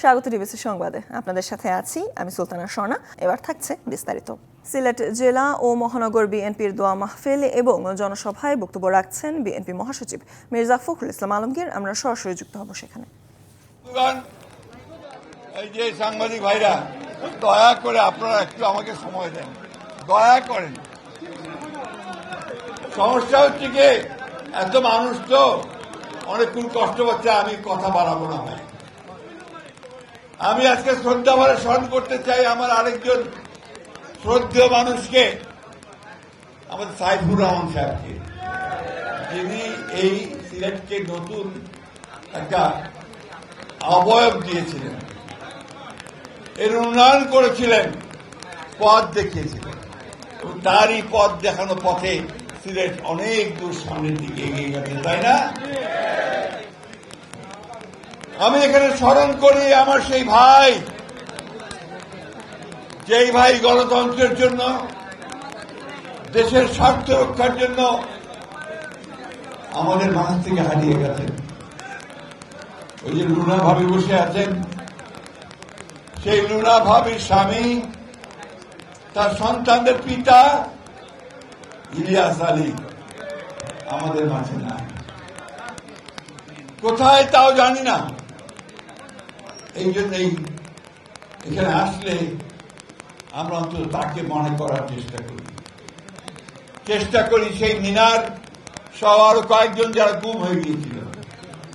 স্বাগত ডিবিসি সংবাদে। আপনাদের সাথে আছি আমি সুলতানা স্বর্ণা। এবার থাকছে বিস্তারিত। সিলেট জেলা ও মহানগর বিএনপির দোয়া মাহফিল এবং জনসভায় বক্তব্য রাখছেন বিএনপি মহাসচিব মির্জা ফখরুল ইসলাম আলমগীর। আমরা সরাসরি যুক্ত হব সেখানে। এই যে সাংবাদিক ভাইরা, দয়া করে আপনারা একটু আমাকে সময় দেন। দয়া করেন। সমস্যা হচ্ছে কি, এত মানুষ তো অনেকক্ষণ কষ্ট পাচ্ছে, আমি কথা বাড়াবো না ভাই। আমি আজকে শ্রদ্ধা ভরে স্মরণ করতে চাই আমার আরেকজন শ্রদ্ধেয় মানুষকে, আমাদের সাইফুর রহমান সাহেবকে যিনি এই সিলেটকে নতুন একটা অবয়ব দিয়েছিলেন। এর উন্নয়ন করেছিলেন, পথ দেখিয়েছিলেন। তারই পথ দেখানো পথে সিলেট অনেক দূর সামনের দিকে এগিয়ে গেছে, তাই না? আমি এখানে স্মরণ করি আমার সেই ভাই, যেই ভাই গণতন্ত্রের জন্য, দেশের স্বার্থ রক্ষার জন্য আমাদের মাঝ থেকে হারিয়ে গেছেন। ওই যে লুনা ভাবি বসে আছেন, সেই লুনা ভাবির স্বামী, তার সন্তানদের পিতা ইলিয়াস আলী আমাদের মাঝে না কোথায় তাও জানি না। এই জন্যই এখানে আসলে আমরা অন্তত তাকে মনে করার চেষ্টা করি। চেষ্টা করি সেই মিনার সহ আরও কয়েকজন যারা গুম হয়ে গিয়েছিল।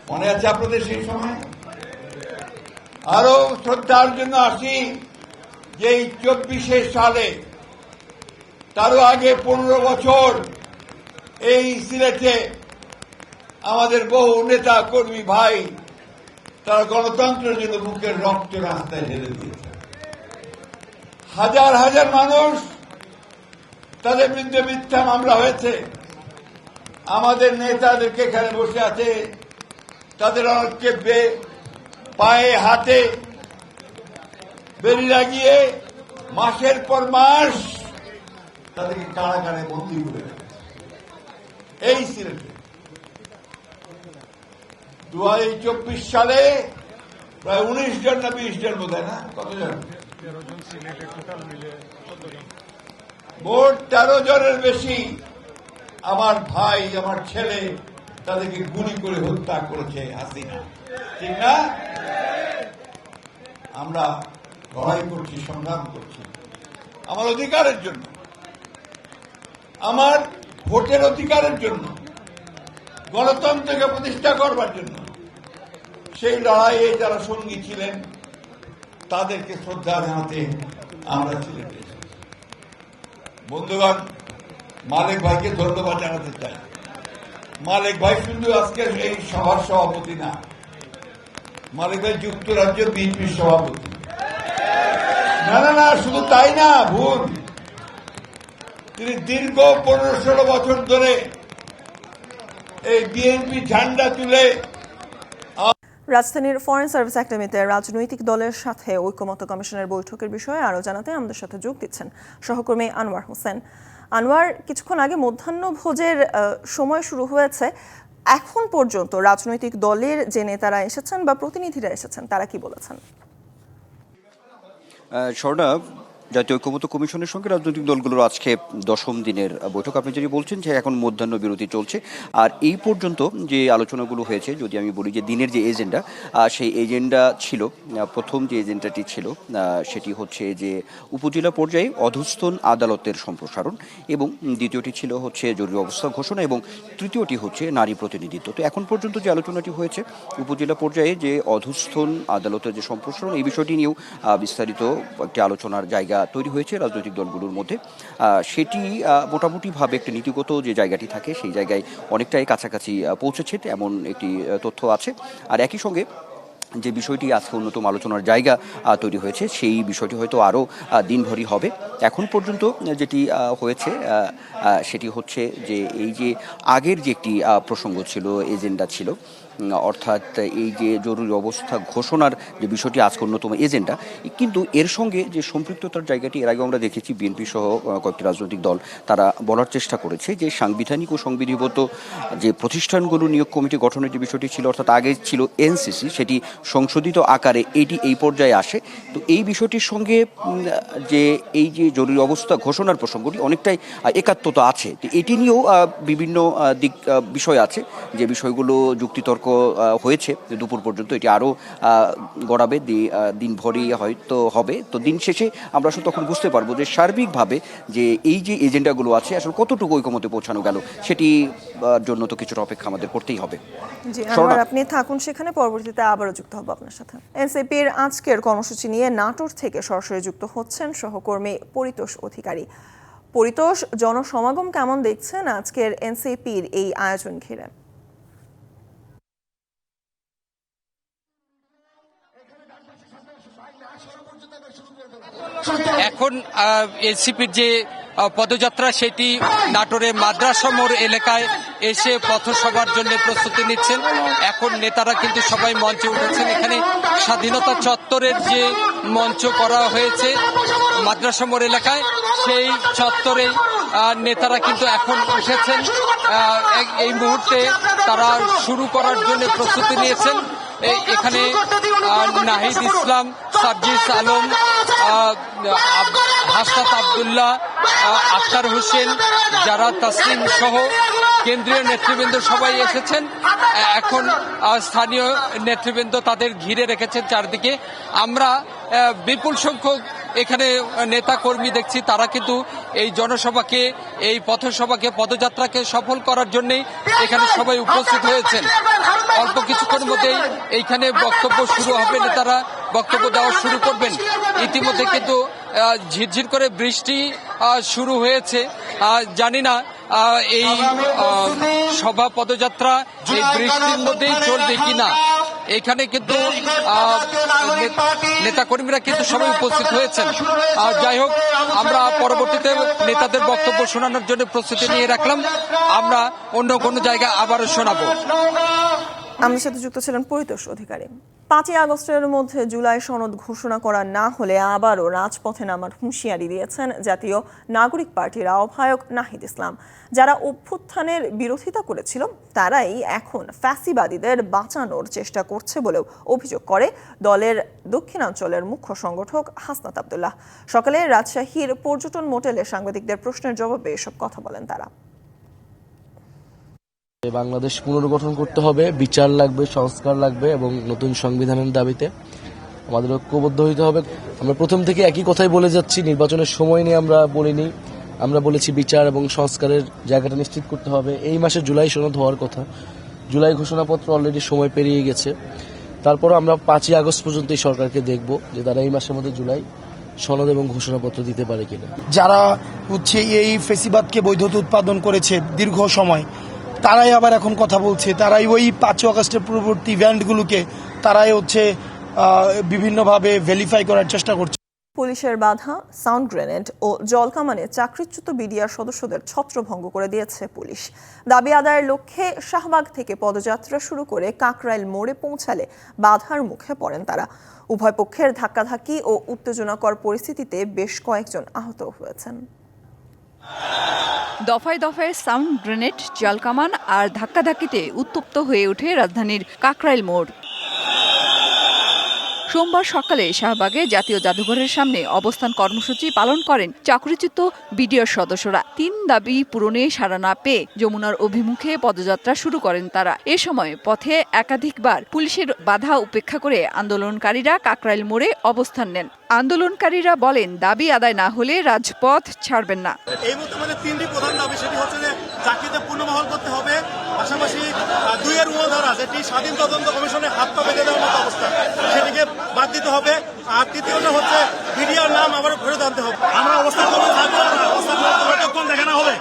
মনে আছে আপনাদের সেই সময়? আরও শ্রদ্ধার জন্য আসি যে এই চব্বিশে সালে, তারও আগে পনেরো বছর এই সিলেটে আমাদের বহু নেতা কর্মী ভাই তারা গণতন্ত্রের জন্য বুকের রক্ত রাস্তায় ঢেলে দিয়েছে। হাজার হাজার মানুষ তাদের বিরুদ্ধে মিথ্যা মামলা হয়েছে। আমাদের নেতাদেরকে এখানে বসে আছে। তাদের অনেককে পায়ে, হাতে বেরি লাগিয়ে মাসের পর মাস তাদেরকে কারাগারে বন্দি করে এই সিলেটে দু চব্বিশ সালে প্রায় উনিশ জন না বিশ জন বোধ হয় না? কতজন? মোট তেরো জনের বেশি আমার ভাই, আমার ছেলে তাদেরকে গুলি করে হত্যা করেছে হাসিনা। ঠিক না? আমরা লড়াই করছি, সংগ্রাম করছি। আমার অধিকারের জন্য, আমার ভোটের অধিকারের জন্য গণতন্ত্রকে প্রতিষ্ঠা করবার জন্য। সেই লড়াইয়ে যারা সঙ্গী ছিলেন, তাদেরকে শ্রদ্ধা জানাতে আমরা ছিলেন বন্ধুগণ, মালিক ভাইকে ধন্যবাদ জানাতে চাই। মালিক ভাই শুধু আজকে এই সভার সভাপতি না, মালিক ভাই যুক্তরাজ্য বিএনপির সভাপতি। না না না, শুধু তাই না, ভুল। তিনি দীর্ঘ পনেরো ষোলো বছর ধরে এই বিএনপি ঝান্ডা তুলে রাজধানীর ফরেন সার্ভিস একাডেমিতে রাজনৈতিক দলের সাথে ঐক্যমত্য কমিশনের বৈঠকের বিষয়ে আরও জানাতে আমাদের সাথে যোগ দিচ্ছেন সহকর্মী আনোয়ার হোসেন। আনোয়ার কিছুক্ষণ আগে মধ্যাহ্ন ভোজের সময় শুরু হয়েছে। এখন পর্যন্ত রাজনৈতিক দলের যে নেতারা এসেছেন বা প্রতিনিধিরা এসেছেন তারা কি বলেছেন? জাতীয় ঐক্যমত্য কমিশনের সঙ্গে রাজনৈতিক দলগুলোর আজকে দশম দিনের বৈঠক। আপনি যদি বলছেন যে এখন মধ্যাহ্ন বিরতি চলছে, আর এই পর্যন্ত যে আলোচনাগুলো হয়েছে, যদি আমি বলি যে দিনের যে এজেন্ডা সেই এজেন্ডা ছিল প্রথম যে এজেন্ডাটি ছিল সেটি হচ্ছে যে উপজেলা পর্যায়ে অধস্থন আদালতের সম্প্রসারণ এবং দ্বিতীয়টি ছিল হচ্ছে জরুরি অবস্থা ঘোষণা এবং তৃতীয়টি হচ্ছে নারী প্রতিনিধিত্ব। তো এখন পর্যন্ত যে আলোচনাটি হয়েছে, উপজেলা পর্যায়ে যে অধস্থন আদালতের যে সম্প্রসারণ, এই বিষয়টি নিয়েও বিস্তারিত একটি আলোচনার জায়গা তৈরি হয়েছে রাজনৈতিক দলগুলোর মধ্যে। সেটি মোটামুটিভাবে একটি নীতিগত যে জায়গাটি থাকে, সেই জায়গায় অনেকটাই কাছাকাছি পৌঁছেছে এমন একটি তথ্য আছে। আর একই সঙ্গে যে বিষয়টি আজকে অন্যতম আলোচনার জায়গা তৈরি হয়েছে, সেই বিষয়টি হয়তো আরও দিনভরই হবে। এখন পর্যন্ত যেটি হয়েছে সেটি হচ্ছে যে, এই যে আগের যে একটি প্রসঙ্গ ছিল, এজেন্ডা ছিল অর্থাৎ এই যে জরুরি অবস্থা ঘোষণার যে বিষয়টি, আজকে অন্যতম এজেন্ডা, কিন্তু এর সঙ্গে যে সম্পৃক্ততার জায়গাটি, এর আগে আমরা দেখেছি বিএনপি সহ কয়েকটি রাজনৈতিক দল, তারা বলার চেষ্টা করেছে যে সাংবিধানিক ও সংবিধিবদ্ধ যে প্রতিষ্ঠানগুলো নিয়োগ কমিটি গঠনের যে বিষয়টি ছিল, অর্থাৎ আগে ছিল এনসিসি, সেটি সংশোধিত আকারে এটি এই পর্যায়ে আসে। তো এই বিষয়টির সঙ্গে যে এই যে জরুরি অবস্থা ঘোষণার প্রসঙ্গটি অনেকটাই একাত্মতা আছে। তো এটি নিয়েও বিভিন্ন দিক বিষয় আছে, যে বিষয়গুলো যুক্তিতর্ক আহ, হয়েছে দুপুর পর্যন্ত এটি আরও গড়াবে দি- আহ, দিন ভরই হয়তো হবে। তো দিন শেষে আমরা আসলে তখন বুঝতে পারব যে সার্বিকভাবে যে এই যে এজেন্ডাগুলো আছে আসলে কতটুকু ঐকমতে পৌঁছানো গেল সেটি জন্য তো কিছুটা অপেক্ষা আমাদের করতেই হবে। জি। আপনি থাকুন সেখানে পরবর্তীতে আবারও যুক্ত হব আপনার সাথে। এনসিপির আজকের কর্মসূচি নিয়ে নাটোর থেকে সরাসরি যুক্ত হচ্ছেন সহকর্মী পরিতোষ অধিকারী। পরিতোষ জনসমাগম কেমন দেখছেন আজকের এনসিপির এই আয়োজন ঘিরে? এখন এনসিপির যে পদযাত্রা, সেটি নাটোরে মাদ্রাসা মোড় এলাকায় এসে পথসভার জন্য প্রস্তুতি নিচ্ছেন। এখন নেতারা কিন্তু সবাই মঞ্চে উঠেছেন। এখানে স্বাধীনতা চত্বরের যে মঞ্চ করা হয়েছে মাদ্রাসা মোড় এলাকায়, সেই চত্বরে নেতারা কিন্তু এখন উঠেছেন। এই মুহূর্তে তারা শুরু করার জন্য প্রস্তুতি নিয়েছেন। এখানে নাহিদ ইসলাম সাবজিস আলম হাসাত হাসনাত আবদুল্লাহ আখতার হোসেন যারা তাসলিম সহ কেন্দ্রীয় নেতৃবৃন্দ সবাই এসেছেন। এখন স্থানীয় নেতৃবৃন্দ তাদের ঘিরে রেখেছেন চারদিকে। আমরা বিপুল সংখ্যক এখানে নেতা কর্মী দেখছি, তারা কিন্তু এই জনসভাকে, এই পথসভাকে, পদযাত্রাকে সফল করার জন্যই এখানে সবাই উপস্থিত হয়েছেন। অল্প কিছুক্ষণের মধ্যেই এইখানে বক্তব্য শুরু হবে, নেতারা বক্তব্য দেওয়া শুরু করবেন। ইতিমধ্যে কিন্তু ঝিরঝির করে বৃষ্টি শুরু হয়েছে। জানি না এই সভা, পদযাত্রা এই বৃষ্টির মধ্যেই চলবে কিনা। এখানে কিন্তু নেতা কর্মীরা কিন্তু সবাই উপস্থিত হয়েছেন। আর যাই হোক, আমরা পরবর্তীতে নেতাদের বক্তব্য শোনানোর জন্য প্রস্তুতি নিয়ে রাখলাম। আমরা অন্য কোনো জায়গায় আবারও শোনাবো। আমাদের সাথে যুক্ত ছিলেন পরিতোষ অধিকারী। পাঁচই আগস্টের মধ্যে জুলাই সনদ ঘোষণা করা না হলে আবারও রাজপথে নামার হুঁশিয়ারি দিয়েছেন জাতীয় নাগরিক পার্টির আহ্বায়ক নাহিদ ইসলাম। যারা অভ্যুত্থানের বিরোধিতা করেছিল, তারাই এখন ফ্যাসিবাদীদের বাঁচানোর চেষ্টা করছে বলেও অভিযোগ করে দলের দক্ষিণাঞ্চলের মুখ্য সংগঠক হাসনাত আবদুল্লাহ। সকালে রাজশাহীর পর্যটন মোটেলে সাংবাদিকদের প্রশ্নের জবাবে এসব কথা বলেন তারা। বাংলাদেশ পুনর্গঠন করতে হবে, বিচার লাগবে, সংস্কার লাগবে এবং নতুন সংবিধানের দাবিতে আমাদের ঐক্যবদ্ধ হইতে হবে। আমরা প্রথম থেকে একই কথাই বলে যাচ্ছি, নির্বাচনের সময় নিয়ে আমরা বলিনি। আমরা বলেছি বিচার এবং সংস্কারের জায়গাটা নিশ্চিত করতে হবে। এই মাসে জুলাই সনদ হওয়ার কথা। জুলাই ঘোষণাপত্র অলরেডি সময় পেরিয়ে গেছে। তারপর আমরা পাঁচই আগস্ট পর্যন্ত এই সরকারকে দেখব যে তারা এই মাসের মধ্যে জুলাই সনদ এবং ঘোষণাপত্র দিতে পারে কিনা। যারা হচ্ছে এই ফেসিবাদকে বৈধতা উৎপাদন করেছে দীর্ঘ সময় তারাই আবার এখন কথা বলছে। তারাই ওই পাঁচই আগস্টের পূর্ববর্তী ইভেন্টগুলোকে তারাই হচ্ছে বিভিন্নভাবে ভেরিফাই করার চেষ্টা করছে। পুলিশের বাধা সাউন্ড গ্রেনেড ও জলকামানে চাকরিচ্যুত বিডিআর সদস্যদের ছত্রভঙ্গ করে দিয়েছে পুলিশ। দাবি আদায়ের লক্ষ্যে শাহবাগ থেকে পদযাত্রা শুরু করে কাকরাইল মোড়ে পৌঁছালে বাধার মুখে পড়েন তারা। উভয় পক্ষের ধাক্কাধাক্কি ও উত্তেজনাকর পরিস্থিতিতে বেশ কয়েকজন আহত হয়েছেন। দফায় দফায় সাউন্ড গ্রেনেড জলকামান আর ধাক্কাধাক্কিতে উত্তপ্ত হয়ে ওঠে রাজধানীর কাকরাইল মোড়। সোমবার সকালে শাহবাগে জাতীয় জাদুঘরের সামনে অবস্থান কর্মসূচি পালন করেন চাকরিচ্যুত বিডিআর সদস্যরা। তিন দাবি পূরণে সাড়া না পেয়ে যমুনার অভিমুখে পদযাত্রা শুরু করেন তারা। এ সময় পথে একাধিকবার পুলিশের বাধা উপেক্ষা করে আন্দোলনকারীরা কাকরাইল মোড়ে অবস্থান নেন। আন্দোলনকারীরা বলেন, দাবি আদায় না হলে রাজপথ ছাড়বেন না। এই মুহূর্তে আমাদের তিনটি প্রধান দাবি, সেটি হচ্ছে যে চাকরিতে পূর্ণবহাল করতে হবে। পাশাপাশি দুইয়ের উদাহরণ যেটি স্বাধীন তদন্ত কমিশনে হাত পা বেঁধে দেওয়ার মতো অবস্থা। সেটিকে বাদ দিতে হবে। আর তৃতীয়টা হচ্ছে বিডিআর নাম আবার ফেরত আনতে হবে। আমরা অবস্থা করব দেখানো হবে।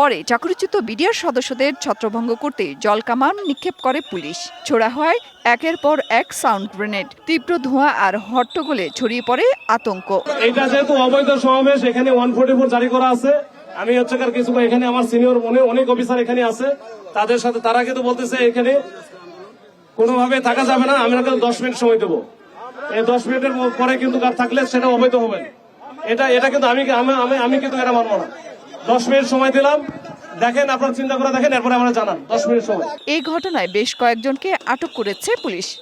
পরে চাকরিচ্যুত বিডিআর সদস্যদের ছত্রভঙ্গ করতে জলকামান নিক্ষেপ করে পুলিশ। ছোড়া হয় একের পর এক সাউন্ড গ্রেনেড। তীব্র ধোঁয়া আর হট্টগোলে ছড়িয়ে পড়ে আতঙ্ক। এটা যেহেতু অবৈধ সমাবেশ এখানে ওয়ান ফোর্টি ফোর জারি করা আছে। আমি হচ্ছে কার কিছু এখানে আমার সিনিয়র মনে অনেক অফিসার এখানে আছে। তাদের সাথে তারা কিন্তু বলতেছে এখানে কোনোভাবে থাকা যাবে না আমি কিন্তু দশ মিনিট সময় দেবো। এই দশ মিনিটের পরে কিন্তু আর থাকলে সেটা অবৈধ হবে। এটা এটা কিন্তু আমি, আমি- আমি আমি কিন্তু এটা মানবো না। দশ মিনিট সময় দিলাম, দেখেন আপনার চিন্তা করে দেখেন, এরপরে আমরা জানান, দশ মিনিট সময়। এই ঘটনায় বেশ কয়েকজনকে আটক করেছে police.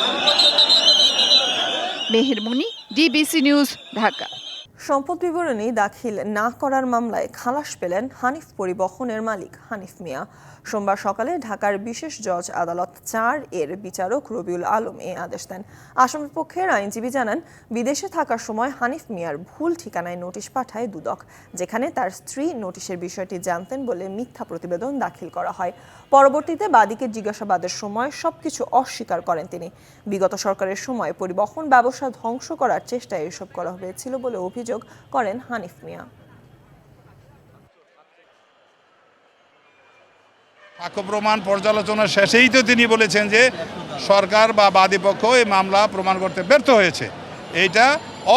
Mehermoni, DBC news, Dhaka. সম্পদ বিবরণী দাখিল না করার মামলায় খালাস পেলেন হানিফ পরিবহনের মালিক হানিফ মিয়া। সোমবার সকালে ঢাকার বিশেষ জজ আদালত চার এর বিচারক রবিউল আলম এ আদেশ দেন। আসামের পক্ষের আইনজীবী জানান, বিদেশে থাকার সময় হানিফ মিয়ার ভুল ঠিকানায় নোটিশ পাঠায় দুদক, যেখানে তার স্ত্রী নোটিশের বিষয়টি জানতেন বলে মিথ্যা প্রতিবেদন দাখিল করা হয়। পরবর্তীতে বাদীকে জিজ্ঞাসাবাদের সময় সবকিছু অস্বীকার করেন তিনি। বিগত সরকারের সময় পরিবহন ব্যবসা ধ্বংস করার চেষ্টায় এসব করা হয়েছিল বলে অভিযোগ করেন হানিফ মিয়া। প্রমাণ পর্যালোচনা শেষেই তো তিনি বলেছেন যে সরকার বা বাদীপক্ষ এই মামলা প্রমাণ করতে ব্যর্থ হয়েছে। এইটা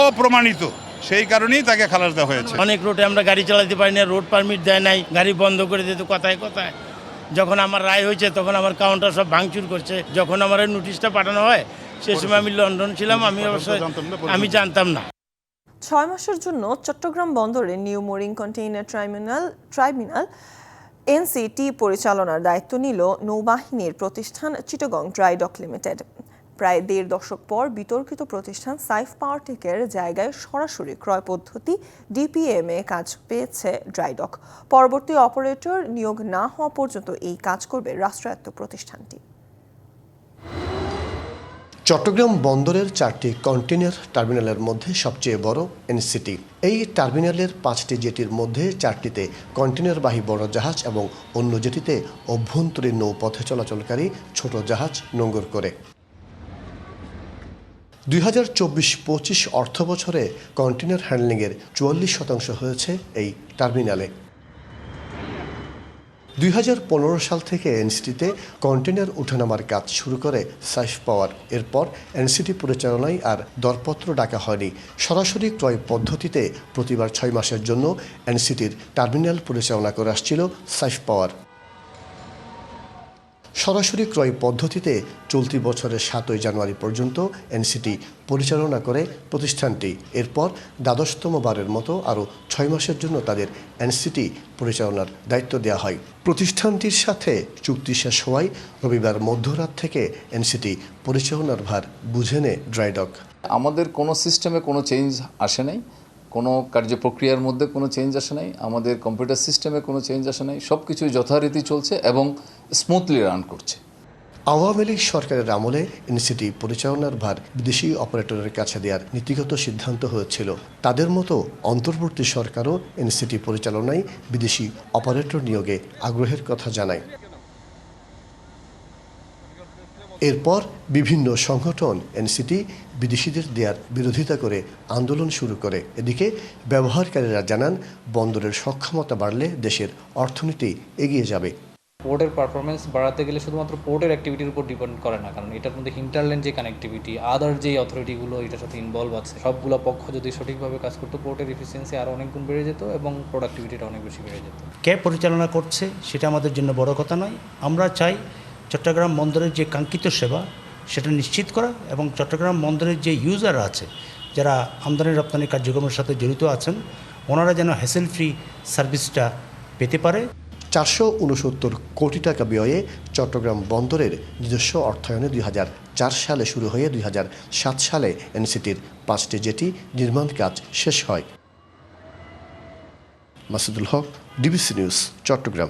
অপ্রমাণিত। সেই কারণেই তাকে খালাস দেওয়া হয়েছে। অনেক রোডে আমরা গাড়ি চালাতে পারি না রোড পারমিট দেয় নাই গাড়ি বন্ধ করে দিত কথায় কথায়। যখন আমার রায় হয়েছে তখন আমার কাউন্টার সব ভাঙচুর করছে। যখন আমার ওই নোটিশটা পাঠানো হয় সে সময় আমি লন্ডন ছিলাম আমি অবশ্য আমি জানতাম না। ছয় মাসের জন্য চট্টগ্রাম বন্দরে new mooring container terminal terminal NCT পরিচালনার দায়িত্ব নিল নৌবাহিনীর প্রতিষ্ঠান চিটগং ড্রাই ডক লিমিটেড। প্রায় দেড় দশক পর বিতর্কিত প্রতিষ্ঠান সাইফ পাওয়ারটেকের জায়গায় সরাসরি ক্রয় পদ্ধতি ডিপিএমে কাজ পেয়েছে ড্রাইডক পরবর্তী অপারেটর নিয়োগ না হওয়া পর্যন্ত এই কাজ করবে রাষ্ট্রায়ত্ত প্রতিষ্ঠানটি। চট্টগ্রাম বন্দরের চারটি কন্টেনার টার্মিনালের মধ্যে সবচেয়ে বড় এনসিটি। এই টার্মিনালের পাঁচটি জেটির মধ্যে চারটিতে কন্টেনারবাহী বড় জাহাজ এবং অন্য জেটিতে অভ্যন্তরীণ নৌপথে চলাচলকারী ছোট জাহাজ নোঙ্গর করে। দুই হাজার চব্বিশ পঁচিশ অর্থ বছরে কন্টেনার হ্যান্ডলিংয়ের চুয়াল্লিশ শতাংশ হয়েছে এই টার্মিনালে। দুই হাজার পনেরো সাল থেকে এনসিটিতে কন্টেনার উঠানামার কাজ শুরু করে সাইফ পাওয়ার। এরপর এনসিটি পরিচালনায় আর দরপত্র ডাকা হয়নি। সরাসরি ক্রয় পদ্ধতিতে প্রতিবার ছয় মাসের জন্য এনসিটির টার্মিনাল পরিচালনা করে আসছিল সাইফ পাওয়ার। সরাসরি ক্রয় পদ্ধতিতে চলতি বছরের সাতই জানুয়ারি পর্যন্ত এনসিটি পরিচালনা করে প্রতিষ্ঠানটি। এরপর দ্বাদশতম বারের মতো আরও ছয় মাসের জন্য তাদের এনসিটি পরিচালনার দায়িত্ব দেওয়া হয়। প্রতিষ্ঠানটির সাথে চুক্তি শেষ হওয়ায় রবিবার মধ্যরাত থেকে এনসিটি পরিচালনার ভার বুঝে নেয় ড্রাইডক। আমাদের কোনো সিস্টেমে কোনো চেঞ্জ আসে নাই। কোনো কার্য প্রক্রিয়ার মধ্যে কোনো চেঞ্জ আসে নাই, আমাদের কম্পিউটার সিস্টেমে কোনো চেঞ্জ আসে নাই সব কিছুই যথারীতি চলছে এবং স্মুথলি রান করছে। আওয়ামী লীগ সরকারের আমলে এনসিটি পরিচালনার ভার বিদেশি অপারেটরের কাছে দেওয়ার নীতিগত সিদ্ধান্ত হয়েছিল। তাদের মতো অন্তর্বর্তী সরকারও এনসিটি পরিচালনায় বিদেশি অপারেটর নিয়োগে আগ্রহের কথা জানায়। এরপর বিভিন্ন সংগঠন এনসিটি বিদেশিদের দেওয়ার বিরোধিতা করে আন্দোলন শুরু করে। এদিকে ব্যবহারকারীরা জানান বন্দরের সক্ষমতা বাড়লে দেশের অর্থনীতি এগিয়ে যাবে। পোর্টের পারফরমেন্স বাড়াতে গেলে শুধুমাত্র পোর্টের অ্যাক্টিভিটির উপর ডিপেন্ড করে না কারণ এটার মধ্যে হিন্টারল্যান্ড যে কানেক্টিভিটি আদার যে অথরিটিগুলো এটার সাথে ইনভলভ আছে সবগুলো পক্ষ যদি সঠিকভাবে কাজ করতো পোর্টের এফিসিয়েন্সি আরও অনেক গুণ বেড়ে যেত এবং প্রোডাক্টিভিটিটা অনেক বেশি বেড়ে যেত। কে পরিচালনা করছে সেটা আমাদের জন্য বড় কথা নয়। আমরা চাই চট্টগ্রাম বন্দরের যে কাঙ্ক্ষিত সেবা, সেটা নিশ্চিত করা এবং চট্টগ্রাম বন্দরের যে ইউজার আছে, যারা আমদানি রপ্তানি কার্যক্রমের সাথে জড়িত আছেন, ওনারা যেন হ্যাসেল ফ্রি সার্ভিসটা পেতে পারে। চারশো উনসত্তর কোটি টাকা ব্যয়ে চট্টগ্রাম বন্দরের নিজস্ব অর্থায়নে দুই চার সালে শুরু হয়ে দুই সাত সালে এনসিটির পাঁচটি জেটি নির্মাণ কাজ শেষ হয়। Masudul Haque, DBC news, Chattogram.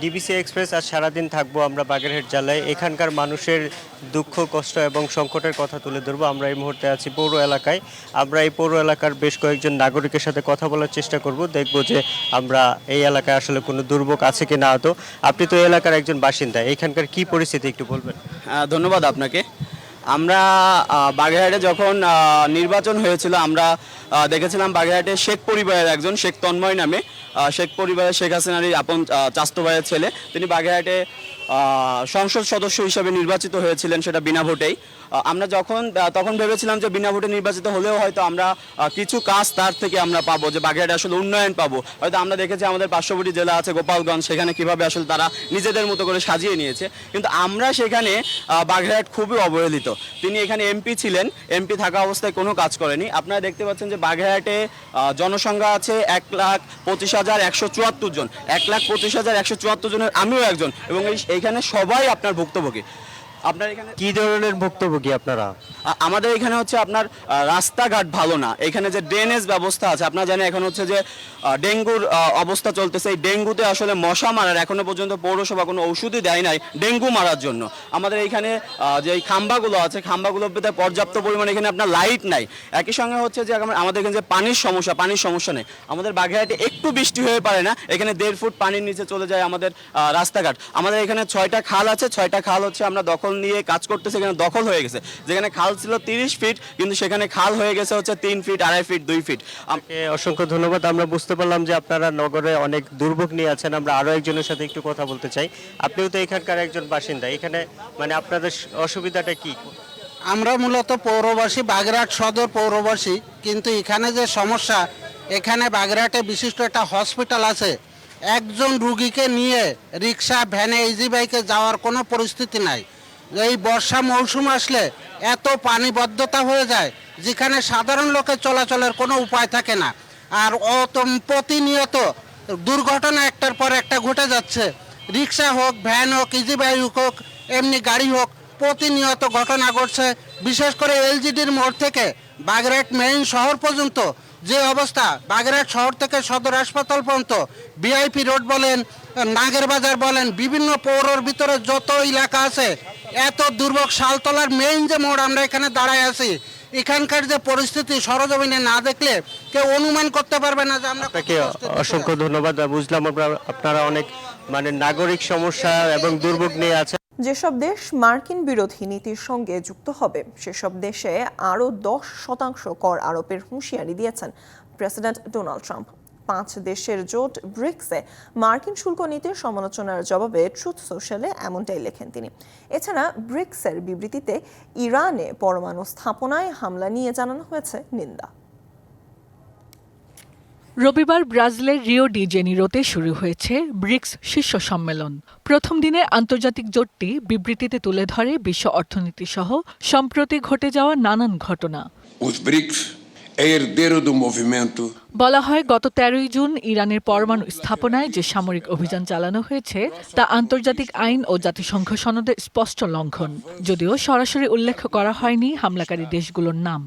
DBC express, আজ সারাদিন থাকব আমরা বাগেরহাট জেলায়। এখানকার মানুষের দুঃখ, কষ্ট এবং সংকটের কথা তুলে ধরবো। আমরা এই মুহূর্তে আছি পৌর এলাকায়। আমরা এই পৌর এলাকার বেশ কয়েকজন নাগরিকের সাথে কথা বলার চেষ্টা করব। দেখব যে আমরা এই এলাকায় আসলে কোনো দুর্ভোগ আছে কি না তো আপনি তো এই এলাকার একজন বাসিন্দা। এখানকার কি পরিস্থিতি একটু বলবেন? ধন্যবাদ আপনাকে। আমরা বাগেরহাটে যখন নির্বাচন হয়েছিল, আমরা দেখেছিলাম বাগেরহাটে শেখ পরিবারের একজন, শেখ তন্ময় নামে। শেখ পরিবারের শেখ হাসিনারই আপন চাস্তো ভাইয়ের ছেলে। তিনি বাগেরহাটে সংসদ সদস্য হিসেবে নির্বাচিত হয়েছিলেন সেটা বিনা ভোটেই। আমরা যখন তখন ভেবেছিলাম যে বিনা ভোটে নির্বাচিত হলেও হয়তো আমরা কিছু কাজ তার থেকে আমরা পাবো যে বাগেরহাটে আসলে উন্নয়ন পাবো। হয়তো আমরা দেখেছি আমাদের পার্শ্ববর্তী জেলা আছে গোপালগঞ্জ, সেখানে কীভাবে আসলে তারা নিজেদের মতো করে সাজিয়ে নিয়েছে। কিন্তু আমরা সেখানে বাগেরহাট খুবই অবহেলিত। তিনি এখানে এমপি ছিলেন, এমপি থাকা অবস্থায় কোনো কাজ করেনি। আপনারা দেখতে পাচ্ছেন যে বাগেরহাটে আহ, জনসংখ্যা আছে এক লাখ পঁচিশ হাজার একশো চুয়াত্তর জন। এক লাখ পঁচিশ হাজার একশো চুয়াত্তর জনের আমিও একজন এবং এই এইখানে সবাই আপনার ভুক্তভোগী। আপনার এখানে? কি ধরনের ভুক্তভোগী আপনারা? আমাদের এখানে হচ্ছে আপনার রাস্তাঘাট ভালো না। এখানে যে ড্রেনেজ ব্যবস্থা আছে আপনারা জানেন এখন হচ্ছে যে ডেঙ্গুর অবস্থা চলতেছে। এই ডেঙ্গুতে আসলে মশা মারার এখনও পর্যন্ত পৌরসভা কোনো ওষুধই দেয় নাই ডেঙ্গু মারার জন্য। আমাদের এইখানে যে খাম্বাগুলো আছে খাম্বাগুলোতে পর্যাপ্ত পরিমাণে এখানে আপনার লাইট নাই। একই সঙ্গে হচ্ছে যে আমাদের এখানে যে পানির সমস্যা পানির সমস্যা নেই। আমাদের বাগেরহাটে একটু বৃষ্টি হয়ে পারে না এখানে দেড় ফুট পানির নিচে চলে যায় আমাদের রাস্তাঘাট। আমাদের এখানে ছয়টা খাল আছে ছয়টা খাল হচ্ছে আমরা দখল নিয়ে কাজ করতেছি এখানে দখল হয়ে গেছে। যেখানে খাল ছিল তিরিশ ফিট কিন্তু সেখানে খাল হয়ে গেছে হচ্ছে তিন ফিট আড়াই ফিট দুই ফিট। আপনাকে অসংখ্য ধন্যবাদ। আমরা বুঝতে পারলাম যে আপনারা নগরে অনেক দুর্ভোগ নিয়ে আছেন। আমরা আরও একজনের সাথে একটু কথা বলতে চাই। আপনিও তো এখানকার একজন বাসিন্দা। এখানে মানে আপনাদের অসুবিধাটা কি? আমরা মূলত পৌরবাসী বাগেরহাট সদর পৌরবাসী। কিন্তু এখানে যে সমস্যা এখানে বাগেরহাটে বিশিষ্ট একটা হসপিটাল আছে। একজন রুগীকে নিয়ে রিক্সা ভ্যানে ইজি বাইকে যাওয়ার কোনো পরিস্থিতি নাই। এই বর্ষা মৌসুম আসলে এত পানিবদ্ধতা হয়ে যায়, যেখানে সাধারণ লোকের চলাচলের কোনো উপায় থাকে না। আর অত প্রতিনিয়ত দুর্ঘটনা একটার পর একটা ঘটে যাচ্ছে। রিক্সা হোক, ভ্যান হোক, ইজি বাইক হোক, এমনি গাড়ি হোক, প্রতিনিয়ত ঘটনা ঘটছে। বিশেষ করে এলজিডির মোড় থেকে বাগেরহাট মেইন শহর পর্যন্ত যে অবস্থা বাগেরহাট শহর থেকে সদর হাসপাতাল পর্যন্ত বিআইপি রোড বলেন নাগের বাজার বলেন বিভিন্ন পৌরর ভিতরে যত এলাকা আছে এত দুর্ভোগ শালতলার মেইন যে মোড় আমরা এখানে দাঁড়ায় আছি এখানকার যে পরিস্থিতি সরজমিনে না দেখলে কেউ অনুমান করতে পারবে না যে আমরা আপনাকে অসংখ্য ধন্যবাদ। বুঝলাম আপনারা অনেক মানে নাগরিক সমস্যা এবং দুর্ভোগ নিয়ে আছেন। যেসব দেশ মার্কিন বিরোধী নীতির সঙ্গে যুক্ত হবে, সেসব দেশে আরও দশ শতাংশ কর আরোপের হুঁশিয়ারি দিয়েছেন প্রেসিডেন্ট ডোনাল্ড ট্রাম্প। পাঁচ দেশের জোট ব্রিক্সে মার্কিন শুল্ক নীতির সমালোচনার জবাবে ট্রুথ সোশ্যালে এমনটাই লেখেন তিনি। এছাড়া ব্রিক্সের বিবৃতিতে ইরানে পরমাণু স্থাপনায় হামলা নিয়ে জানানো হয়েছে নিন্দা। রবিবার ব্রাজিলের রিও ডি জেনিরোতে শুরু হয়েছে ব্রিক্স শীর্ষ সম্মেলন। প্রথম দিনে আন্তর্জাতিক জোটটি বিবৃতিতে তুলে ধরে বিশ্ব অর্থনীতি সহ সম্প্রতি ঘটে যাওয়া নানান ঘটনা। বলা হয় গত তেরোই জুন ইরানের পরমাণু স্থাপনায় যে সামরিক অভিযান চালানো হয়েছে তা আন্তর্জাতিক আইন ও জাতিসংঘ সনদের স্পষ্ট লঙ্ঘন যদিও সরাসরি উল্লেখ করা হয়নি হামলাকারী দেশগুলোর নাম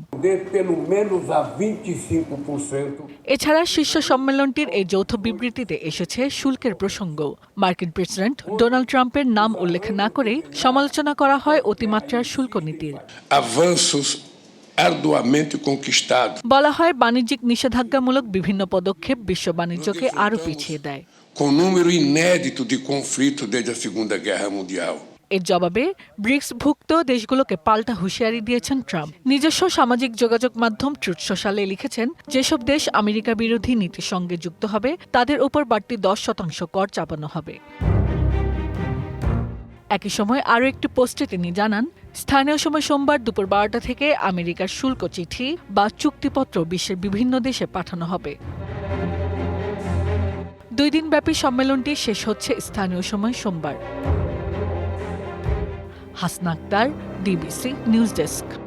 25%. এছাড়া শীর্ষ সম্মেলনটির এই যৌথ বিবৃতিতে এসেছে শুল্কের প্রসঙ্গ মার্কিন প্রেসিডেন্ট ডোনাল্ড ট্রাম্পের নাম উল্লেখ না করেই সমালোচনা করা হয় অতিমাত্রার শুল্ক নীতির arduamente conquistados, বলা হয় বাণিজ্যিক নিষেধাজ্ঞামূলক বিভিন্ন পদক্ষেপ বিশ্ব বাণিজ্যকে আরও পিছিয়ে দেয়। com número inédito de conflitos desde a Segunda Guerra Mundial. এর জবাবে ব্রিক্সভুক্ত দেশগুলোকে পাল্টা হুঁশিয়ারি দিয়েছেন ট্রাম্প। নিজস্ব সামাজিক যোগাযোগ মাধ্যম ট্রুথ সোশ্যালে লিখেছেন যেসব দেশ আমেরিকা বিরোধী নীতির সঙ্গে যুক্ত হবে তাদের উপর বাড়তি দশ শতাংশ কর চাপানো হবে। একই সময় আরও একটি পোস্টে তিনি জানান স্থানীয় সময় সোমবার দুপুর বারোটা থেকে আমেরিকার শুল্ক চিঠি বা চুক্তিপত্র বিশ্বের বিভিন্ন দেশে পাঠানো হবে। দুই দিনব্যাপী সম্মেলনটি শেষ হচ্ছে স্থানীয় সময় সোমবার। Hasna Akter, DBC news desk.